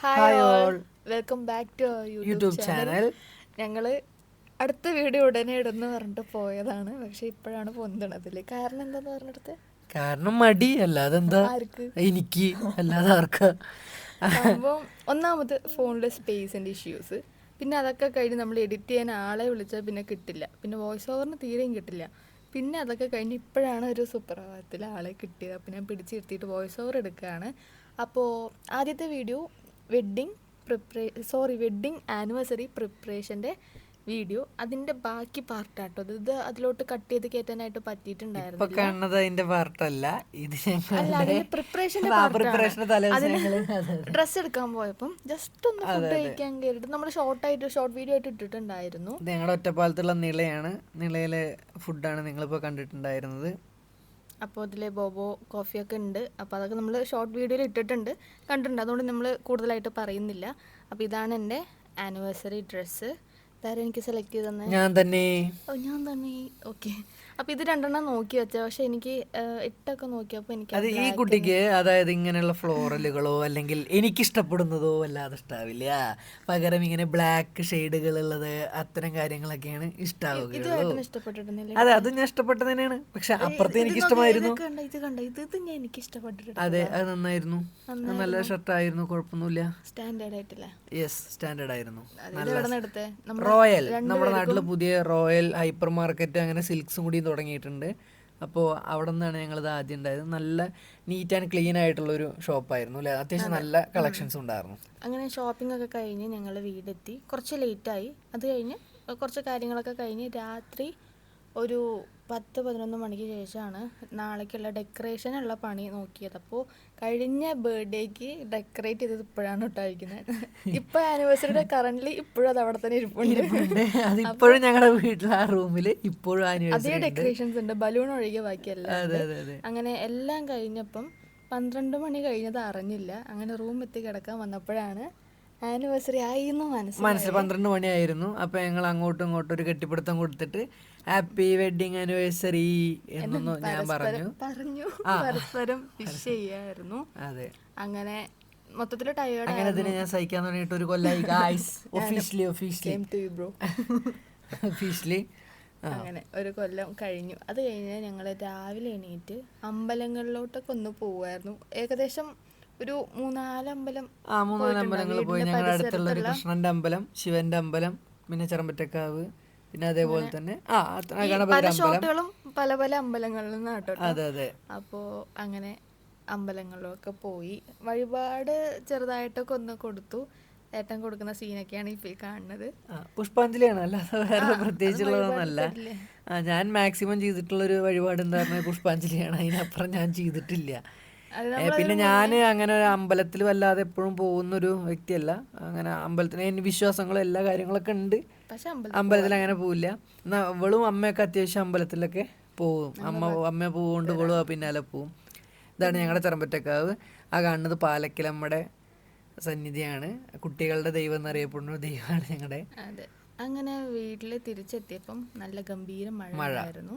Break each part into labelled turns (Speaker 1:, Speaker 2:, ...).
Speaker 1: Hi all welcome back to
Speaker 2: YouTube channel
Speaker 1: channel ഞങ്ങൾ അടുത്ത video ഉടനെ ഇടുന്നു പറഞ്ഞിട്ട് പോയതാണ്. പക്ഷെ ഇപ്പോഴാണ് പൊന്തണതിൽ കാരണം എന്താന്ന് പറഞ്ഞിടത്ത്
Speaker 2: കാരണം മടി. അല്ലാതെ എന്താ? എനിക്ക്. അല്ലാതെ ആർക്കാ?
Speaker 1: സംഭവം ഒന്നാമത് ഫോണിലെ സ്പേസിന്റെ ഇഷ്യൂസ് പിന്നെ അതൊക്കെ കഴിഞ്ഞ് നമ്മൾ എഡിറ്റ് ചെയ്യാൻ ആളെ വിളിച്ചാൽ പിന്നെ കിട്ടില്ല. പിന്നെ വോയിസ് ഓവറിന് തീരെയും കിട്ടില്ല. പിന്നെ അതൊക്കെ കഴിഞ്ഞ് ഇപ്പോഴാണ് ഒരു സുപ്രഭാതത്തിൽ ആളെ കിട്ടിയത്. അപ്പം ഞാൻ പിടിച്ചിരുത്തിയിട്ട് വോയിസ് ഓവർ എടുക്കുകയാണ്. അപ്പോൾ ആദ്യത്തെ video wedding പ്രിപ്പറേ sorry wedding anniversary പ്രിപ്പറേഷന്റെ വീഡിയോ അതിന്റെ ബാക്കി പാർട്ടാട്ടോ. ഇത് അതിലോട്ട് കട്ട് ചെയ്ത് കയറ്റാനായിട്ട് പറ്റിയിട്ടുണ്ടായിരുന്നു
Speaker 2: കാണുന്നത് അതിന്റെ പാർട്ടല്ല. ഇത്
Speaker 1: അതിന്റെ ഡ്രസ് എടുക്കാൻ പോയപ്പം ജസ്റ്റ് ഒന്ന് ഫുഡ് കഴിക്കാൻ കയറിയിട്ട് നമ്മൾ ഷോർട്ട് ആയിട്ട് ഷോർട്ട് വീഡിയോ ആയിട്ട് ഇട്ടിട്ടുണ്ടായിരുന്നു.
Speaker 2: ഞങ്ങളുടെ ഒറ്റപ്പാലത്തുള്ള നിളയാണ്. നിളയിലെ ഫുഡാണ് നിങ്ങളിപ്പോ കണ്ടിട്ടുണ്ടായിരുന്നത്.
Speaker 1: അപ്പോൾ അതിൽ ബോബോ കോഫിയൊക്കെ ഉണ്ട്. അപ്പോൾ അതൊക്കെ നമ്മൾ ഷോർട്ട് വീഡിയോയിൽ ഇട്ടിട്ടുണ്ട്. കണ്ടിട്ടുണ്ട്. അതുകൊണ്ട് നമ്മൾ കൂടുതലായിട്ട് പറയുന്നില്ല. അപ്പോൾ ഇതാണ് എന്റെ ആനിവേഴ്സറി ഡ്രസ്സ് എനിക്ക് സെലക്ട് ചെയ്ത് തന്നെ
Speaker 2: ഞാൻ തന്നെ.
Speaker 1: ഓ ഞാൻ തന്നെ. ഓക്കെ അപ്പോൾ ഇത് രണ്ടെണ്ണം നോക്കി വെച്ച. പക്ഷെ എനിക്ക് എട്ടൊക്കെ നോക്കിയപ്പോ എനിക്ക്
Speaker 2: അത് ഈ കുട്ടിക്ക് അതായത് ഇങ്ങനെയുള്ള ഫ്ലോറലുകളോ അല്ലെങ്കിൽ എനിക്ക് ഇഷ്ടപ്പെടുന്നതോ അല്ലാതെ ഇഷ്ടാവില്ല. പകരം ഇങ്ങനെ ബ്ലാക്ക് ഷെയ്ഡുകൾ ഉള്ളത് അത്തരം കാര്യങ്ങളൊക്കെയാണ്
Speaker 1: ഇഷ്ടാവുക
Speaker 2: അതെ അത് ഞാൻ ഇഷ്ടപ്പെട്ടത് തന്നെയാണ്. പക്ഷെ അപ്പുറത്ത് എനിക്ക് ഇഷ്ടമായിരുന്നു
Speaker 1: ഇത് കണ്ട ഇത് ഇത് ഞാൻ എനിക്ക് ഇഷ്ടപ്പെട്ടിട്ടുണ്ട്
Speaker 2: അതെ അത് നന്നായിരുന്നു. നല്ല നല്ല ഷർട്ടായിരുന്നു കുഴപ്പമൊന്നുമില്ല.
Speaker 1: സ്റ്റാൻഡേർഡ് ആയിട്ടില്ല.
Speaker 2: യെസ് സ്റ്റാൻഡേർഡ് ആയിരുന്നു.
Speaker 1: എടുത്തേ? നമ്മൾ
Speaker 2: റോയൽ. നമ്മുടെ നാട്ടിൽ പുതിയ റോയൽ ഹൈപ്പർ മാർക്കറ്റ് അങ്ങനെ സിൽക്സും കൂടി തുടങ്ങിയിട്ടുണ്ട്. അപ്പോൾ അവിടെ നിന്നാണ് ഞങ്ങളിത് ആദ്യം ഉണ്ടായത്. നല്ല നീറ്റ് ആൻഡ് ക്ലീൻ ആയിട്ടുള്ള ഒരു ഷോപ്പായിരുന്നു അല്ലേ? അത്യാവശ്യം നല്ല കളക്ഷൻസ് ഉണ്ടായിരുന്നു.
Speaker 1: അങ്ങനെ ഷോപ്പിംഗ് ഒക്കെ കഴിഞ്ഞ് ഞങ്ങൾ വീടെത്തി. കുറച്ച് ലേറ്റായി. അത് കഴിഞ്ഞ് കുറച്ച് കാര്യങ്ങളൊക്കെ കഴിഞ്ഞ് രാത്രി ഒരു പത്ത് പതിനൊന്ന് മണിക്ക് ശേഷമാണ് നാളേക്കുള്ള ഡെക്കറേഷനുള്ള പണി നോക്കിയത്. അപ്പോൾ കഴിഞ്ഞ ബർത്ത്ഡേക്ക് ഡെക്കറേറ്റ് ചെയ്തത് ഇപ്പോഴാണ് കേട്ടോ അയക്കുന്നത് ഇപ്പോൾ ആനിവേഴ്സറിയുടെ കറന്റ് ഇപ്പോഴും അത് അവിടെ തന്നെ ഇരിപ്പുണ്ട്.
Speaker 2: അത് ഇപ്പോഴും ഞങ്ങളുടെ വീട്ടിലെ ആ റൂമിൽ ഇപ്പോഴും
Speaker 1: അതേ ഡെക്കറേഷൻസ് ഉണ്ട്. ബലൂൺ ഒഴികെ ബാക്കിയല്ല അങ്ങനെ എല്ലാം കഴിഞ്ഞപ്പം പന്ത്രണ്ട് മണി കഴിഞ്ഞത് അറിഞ്ഞില്ല. അങ്ങനെ റൂം എത്തി കിടക്കാൻ വന്നപ്പോഴാണ് ആനിവേഴ്സറി ആയി മനസ്സിൽ
Speaker 2: മനസ്സിൽ പന്ത്രണ്ട് മണിയായിരുന്നു. അപ്പൊ ഞങ്ങൾ അങ്ങോട്ടും ഇങ്ങോട്ടും ഒരു കെട്ടിപ്പിടുത്തം കൊടുത്തിട്ട് ഹാപ്പി വെഡിങ് ആനിവേഴ്സറി എന്നൊന്നും ഞാൻ പറഞ്ഞു.
Speaker 1: പറഞ്ഞു. പരസ്പരം വിഷ് ചെയ്യായിരുന്നു.
Speaker 2: അതെ.
Speaker 1: അങ്ങനെ മൊത്തത്തിൽ ടയേർഡ്
Speaker 2: അങ്ങനെ അതിനെ ഞാൻ സഹിക്കാൻ തുടങ്ങിയിട്ട് ഒരു കൊല്ലായി. Guys officially officially
Speaker 1: bro
Speaker 2: officially
Speaker 1: അങ്ങനെ ഒരു കൊല്ലം കഴിഞ്ഞു. അത് കഴിഞ്ഞ് ഞങ്ങൾ രാവിലെ എണീറ്റ് അമ്പലങ്ങളിലോട്ടൊക്കെ ഒന്ന് പോവായിരുന്നു. ഏകദേശം ഒരു മൂന്നാൽ അമ്പലം
Speaker 2: ആ മൂന്നാലമ്പലങ്ങൾ പോയി. ഞങ്ങളുടെ അടുത്തുള്ള ഒരു കൃഷ്ണന്റെ അമ്പലം ശിവന്റെ അമ്പലം പിന്നെ ചെറമ്പറ്റക്കാവ് പിന്നെ അതേപോലെ തന്നെ. ആ
Speaker 1: പല ഷോട്ടുകളും പല പല അമ്പലങ്ങളിൽ നിന്നാട്ടോ
Speaker 2: അതെ അതെ.
Speaker 1: അപ്പോ അങ്ങനെ അമ്പലങ്ങളിലൊക്കെ പോയി. വഴിപാട് ചെറുതായിട്ടൊക്കെ ഒന്ന് കൊടുത്തു. ഏട്ടൻ കൊടുക്കുന്ന സീനൊക്കെയാണ് ഇപ്പൊ കാണുന്നത്.
Speaker 2: പുഷ്പാഞ്ജലിയാണ്. അല്ലാതെ വേറെ പ്രത്യേകിച്ചുള്ളതൊന്നല്ല ഞാൻ മാക്സിമം ചെയ്തിട്ടുള്ള ഒരു വഴിപാട് എന്താ പറഞ്ഞാൽ പുഷ്പാഞ്ജലിയാണ്. അതിനപ്പുറം ഞാൻ ചെയ്തിട്ടില്ല. പിന്നെ ഞാൻ അങ്ങനെ ഒരു അമ്പലത്തിൽ വല്ലാതെ എപ്പോഴും പോകുന്ന ഒരു വ്യക്തിയല്ല. അങ്ങനെ അമ്പലത്തിന് എന്റെ വിശ്വാസങ്ങളും എല്ലാ കാര്യങ്ങളൊക്കെ ഉണ്ട്. അമ്പലത്തിൽ അങ്ങനെ പോവില്ല. എന്നാ ഇവളും അമ്മയൊക്കെ അത്യാവശ്യം അമ്പലത്തിലൊക്കെ പോവും അമ്മ അമ്മ പോവുകൊണ്ട് ഇവളും പിന്നാലെ പോവും. ഇതാണ് ഞങ്ങളുടെ ചെറമ്പറ്റക്കാവ് ആ കാണുന്നത് പാലക്കിലമ്മയുടെ സന്നിധിയാണ്. കുട്ടികളുടെ ദൈവം എന്നറിയപ്പെടുന്ന ഒരു ദൈവമാണ് ഞങ്ങളുടെ
Speaker 1: അങ്ങനെ വീട്ടിൽ തിരിച്ചെത്തിയപ്പം നല്ല ഗംഭീര മഴ ആയിരുന്നു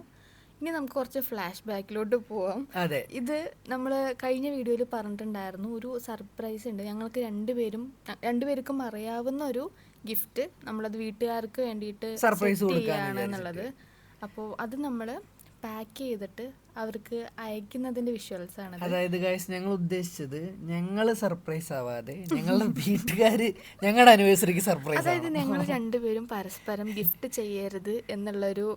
Speaker 1: ഇനി നമുക്ക് കുറച്ച് ഫ്ലാഷ് ബാക്കിലോട്ട് പോവാം.
Speaker 2: അതെ.
Speaker 1: ഇത് നമ്മൾ കഴിഞ്ഞ വീഡിയോയിൽ പറഞ്ഞിട്ടുണ്ടായിരുന്നു ഒരു സർപ്രൈസ് ഉണ്ട്. ഞങ്ങൾക്ക് രണ്ടുപേരും രണ്ടുപേർക്കും അറിയാവുന്ന ഒരു ഗിഫ്റ്റ് നമ്മളത് വീട്ടുകാർക്ക് വേണ്ടിയിട്ട്
Speaker 2: സർപ്രൈസ്
Speaker 1: set എന്നുള്ളത്. അപ്പോൾ അത് നമ്മൾ പാക്ക് ചെയ്തിട്ട് അവർക്ക് അയക്കുന്നതിന്റെ വിഷ്വൽസ് ആണ്
Speaker 2: അതായത് ഗൈസ് ഞങ്ങൾ ഉദ്ദേശിച്ചത് ഞങ്ങൾ സർപ്രൈസ് ആവാതെ ഞങ്ങളുടെ വീട്ടുകാര് ഞങ്ങളുടെ അനിവേഴ്സറിക്ക് സർപ്രൈസ്
Speaker 1: അതായത് ഞങ്ങൾ രണ്ടുപേരും പരസ്പരം ഗിഫ്റ്റ് ചെയ്യരുത് എന്നുള്ളൊരു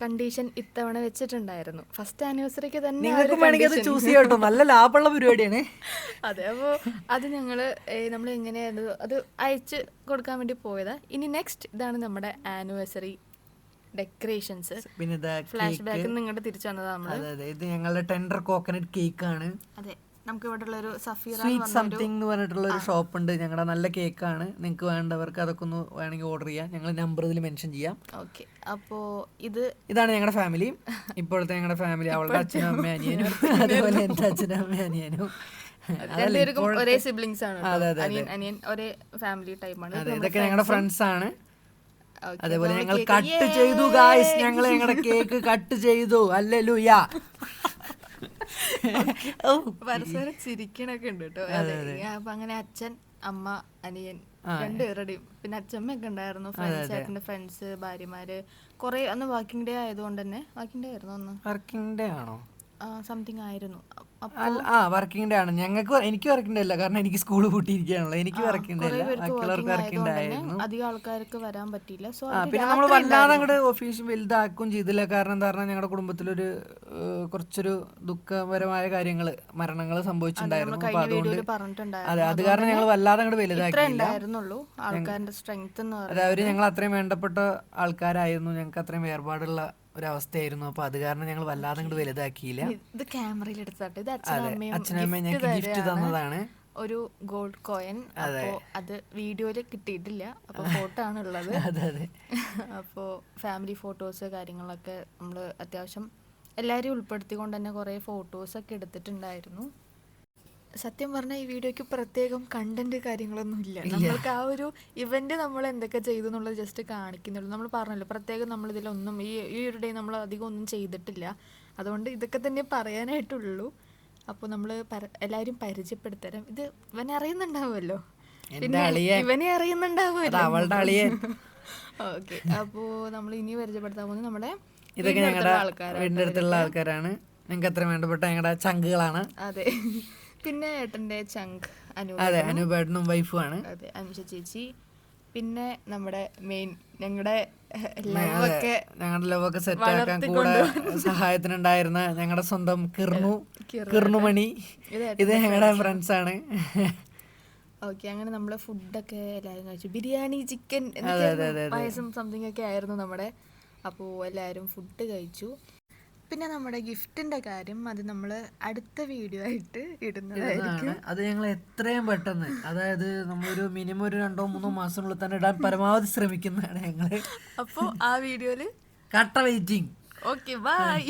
Speaker 1: കണ്ടീഷൻ ഇത്തവണ വെച്ചിട്ടുണ്ടായിരുന്നു. ഫസ്റ്റ് ആനിവേഴ്സറിക്ക് തന്നെ
Speaker 2: നിങ്ങൾക്ക് വേണമെങ്കിൽ അത്. ചൂസ് ചെയ്യട്ടോ. നല്ല ലാഭമുള്ള പരിപാടിയാണ്.
Speaker 1: അതെ അപ്പോൾ അത് ഞങ്ങൾ നമ്മൾ എങ്ങനെയാണ് അത് അയച്ച് കൊടുക്കാൻ വേണ്ടി പോയതാ. ഇനി നെക്സ്റ്റ് ഇതാണ് നമ്മുടെ ആനിവേഴ്സറി ഡെക്കറേഷൻസ്
Speaker 2: പിന്നെ
Speaker 1: ഫ്ലാഷ് ബാക്ക് നിങ്ങളുടെ തിരിച്ചു വന്നതാണ്
Speaker 2: അതെ അതെ. ഇത് ഞങ്ങളുടെ ടെൻഡർ കോക്കനട്ട് കേക്ക് ആണ്.
Speaker 1: അതെ. നമുക്ക് ഇവിടെ ഉള്ള ഒരു സഫീറ
Speaker 2: സ്വീറ്റ് സംതിങ് എന്ന് പറഞ്ഞിട്ടുള്ള ഒരു ഷോപ്പ് ഉണ്ട് ഞങ്ങളുടെ നല്ല കേക്കാണ്. നിങ്ങൾക്ക് വേണ്ടവർക്ക് അതൊക്കെ ഒന്ന് വേണമെങ്കിൽ ഓർഡർ ചെയ്യാം. ഞങ്ങൾ നമ്പർ ഇതിൽ മെൻഷൻ ചെയ്യാം.
Speaker 1: ഓക്കെ അപ്പോൾ ഇത്
Speaker 2: ഇതാണ് ഞങ്ങളുടെ ഫാമിലി ഇപ്പോഴത്തെ ഞങ്ങളുടെ ഫാമിലി അവളുടെ അച്ഛനും അമ്മ അനിയനും. അതേപോലെ എന്റെ അച്ഛനും അമ്മ അനിയനും.
Speaker 1: ഒരേ സിബ്ലിങ്സ് ആണ് അനിയൻ ഒരേ ഫാമിലി
Speaker 2: ടൈപ്പാണ് ഇതൊക്കെ ഞങ്ങളുടെ ഫ്രണ്ട്സ് ആണ്. അതേപോലെ
Speaker 1: അപ്പൊ
Speaker 2: ഞങ്ങൾ കട്ട് ചെയ്തു ഗായ്സ് ഞങ്ങൾ ഞങ്ങളുടെ കേക്ക് കട്ട് ചെയ്തു. അല്ലേ ലുയാ
Speaker 1: പരസ്പരം ചിരിക്കണൊക്കെ ഉണ്ട് കേട്ടോ അപ്പൊ അങ്ങനെ അച്ഛൻ അമ്മ അനിയൻ രണ്ടുപേരുടെയും പിന്നെ അച്ഛമ്മയൊക്കെ ഉണ്ടായിരുന്നു ഫ്രണ്ട്സ് ചേട്ടന്റെ ഫ്രണ്ട്സ് ഭാര്യമാര്. കൊറേ അന്ന് വാക്കിംഗ് ഡേ ആയതുകൊണ്ട് തന്നെ വാക്കിംഗ് ഡേ ആയിരുന്നു അന്ന്.
Speaker 2: വർക്കിംഗ് ഡേ ആണോ?
Speaker 1: സംതിങ് ആയിരുന്നു.
Speaker 2: ആ വർക്കിംഗ് ഡേ ആണ്. ഞങ്ങൾക്ക് എനിക്ക് വർക്കിംഗ് ഡേ അല്ല. കാരണം എനിക്ക് സ്കൂൾ പൂട്ടിയിരിക്കുകയാണല്ലോ. എനിക്ക് വർക്കിംഗ് ഡേ അല്ല. ബാക്കിയുള്ളവർക്ക്
Speaker 1: വർക്കിംഗ്
Speaker 2: ഡേ ആയിരുന്നു.
Speaker 1: അധികം ആൾക്കാർക്ക് വരാൻ പറ്റിയില്ല. സോ
Speaker 2: പിന്നെ നമ്മൾ വല്ലാതെ അങ്ങോട്ട് ഓഫീസ് വലുതാക്കും ചെയ്തില്ല. കാരണം എന്താ പറഞ്ഞാൽ ഞങ്ങളുടെ കുടുംബത്തിലൊരു കുറച്ചൊരു ദുഃഖപരമായ കാര്യങ്ങൾ മരണങ്ങൾ സംഭവിച്ചിട്ടുണ്ടായിരുന്നു. അപ്പൊ അതുകൊണ്ട് അതെ അത് കാരണം ഞങ്ങൾ വല്ലാതെ അങ്ങോട്ട് വലുതാക്കിയില്ല.
Speaker 1: ആൾക്കാരുടെ സ്ട്രെങ്ത്
Speaker 2: അവർ ഞങ്ങൾ അത്രയും വേണ്ടപ്പെട്ട ആൾക്കാരായിരുന്നു. ഞങ്ങൾക്ക് അത്രയും വേർപാടുള്ള ഒരു അവസ്ഥയായിരുന്നു അപ്പൊ അത് കാരണം ഞങ്ങൾ വല്ലാതെ അങ്ങോട്ട് വലുതാക്കിയില്ല.
Speaker 1: ഇത് ക്യാമറയിൽ എടുത്താട്ടെ ഇത് അച്ഛനും അമ്മയും
Speaker 2: അച്ഛനും ഞങ്ങൾക്ക് ഗിഫ്റ്റ് തന്നതാണ്.
Speaker 1: ഒരു ഗോൾഡ് കോയിൻ അപ്പോ അത് വീഡിയോയിൽ കിട്ടിയിട്ടില്ല. അപ്പൊ ഫോട്ടോ ആണ് ഉള്ളത്.
Speaker 2: അതെ അതെ.
Speaker 1: അപ്പോൾ ഫാമിലി ഫോട്ടോസ് കാര്യങ്ങളൊക്കെ നമ്മൾ അത്യാവശ്യം എല്ലാവരെയും ഉൾപ്പെടുത്തിക്കൊണ്ട് തന്നെ കുറേ ഫോട്ടോസൊക്കെ എടുത്തിട്ടുണ്ടായിരുന്നു. സത്യം പറഞ്ഞാൽ ഈ വീഡിയോയ്ക്ക് പ്രത്യേകം കണ്ടന്റ് കാര്യങ്ങളൊന്നും ഇല്ല. നമ്മൾക്ക് ആ ഒരു ഇവന്റ് നമ്മൾ എന്തൊക്കെ ചെയ്തു എന്നുള്ളത് ജസ്റ്റ് കാണിക്കുന്നുള്ളൂ. നമ്മൾ പറഞ്ഞല്ലോ പ്രത്യേകം നമ്മൾ ഇതിലൊന്നും ഈ ഈ ഒരു ഡേ നമ്മൾ അധികം ഒന്നും ചെയ്തിട്ടില്ല. അതുകൊണ്ട് ഇതൊക്കെ തന്നെ പറയാനായിട്ടുള്ളൂ. അപ്പോൾ നമ്മൾ എല്ലാവരും പരിചയപ്പെടുത്തരാം ഇത് ഇവനെ അറിയുന്നുണ്ടാവുമല്ലോ. ഇവനെ അറിയുന്നുണ്ടാവുമല്ലോ. ഓക്കെ. അപ്പോ നമ്മൾ ഇനി പരിചയപ്പെടുത്താൻ പോകുന്നത് നമ്മുടെ
Speaker 2: ഇതൊക്കെ ഞങ്ങളുടെ
Speaker 1: ആൾക്കാരാണ്.
Speaker 2: ഞങ്ങൾക്ക് അത്ര വേണ്ടപ്പെട്ട ഞങ്ങളുടെ ചങ്കുകളാണ്.
Speaker 1: അതെ. പിന്നെ ഏട്ടന്റെ ചങ്ക്
Speaker 2: അതെ അനുപേട്ടനും വൈഫുമാണ്.
Speaker 1: അതെ അനുഷ ചേച്ചി. പിന്നെ നമ്മുടെ മെയിൻ ഞങ്ങളുടെ ലവൊക്കെ
Speaker 2: ഞങ്ങളുടെ ലവൊക്കെ സെറ്റ് ആക്കാൻ കൂടെ സഹായത്തിനുണ്ടായിരുന്ന ഞങ്ങളുടെ സ്വന്തം കിർണു കിർണുമണി.
Speaker 1: ഇത്
Speaker 2: ഇത് ഞങ്ങളുടെ ഫ്രണ്ട്സ് ആണ്.
Speaker 1: ഓക്കെ അങ്ങനെ നമ്മളെ ഫുഡൊക്കെ എല്ലാവരും കഴിച്ചു. ബിരിയാണി ചിക്കൻ പായസം സംതിങ് ഒക്കെ ആയിരുന്നു നമ്മുടെ. അപ്പോൾ എല്ലാവരും ഫുഡ് കഴിച്ചു. പിന്നെ നമ്മുടെ ഗിഫ്റ്റിന്റെ കാര്യം അത് നമ്മൾ അടുത്ത വീഡിയോ ആയിട്ട് ഇടുന്നതായിരിക്കും.
Speaker 2: അത് ഞങ്ങൾ എത്രയും പെട്ടെന്ന് അതായത് നമ്മളൊരു മിനിമം ഒരു രണ്ടോ മൂന്നോ മാസത്തിനുള്ളിൽ തന്നെ ഇടാൻ പരമാവധി ശ്രമിക്കുന്നതാണ് ഞങ്ങൾ.
Speaker 1: അപ്പോ ആ വീഡിയോയിൽ
Speaker 2: കട്ട വെയിറ്റിംഗ്.
Speaker 1: Okay bye